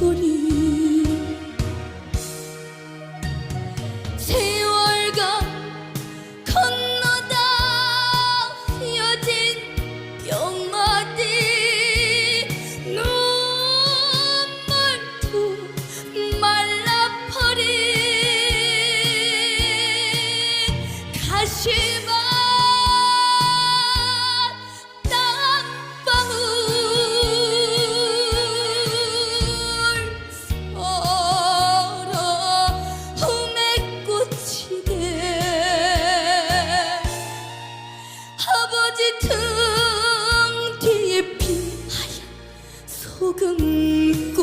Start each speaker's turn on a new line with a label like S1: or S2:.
S1: 소리. 세월과 건너다 휘어진 병아리 눈물도 말라버린 가슴 어찌 등 뒤에 피 하얀 소금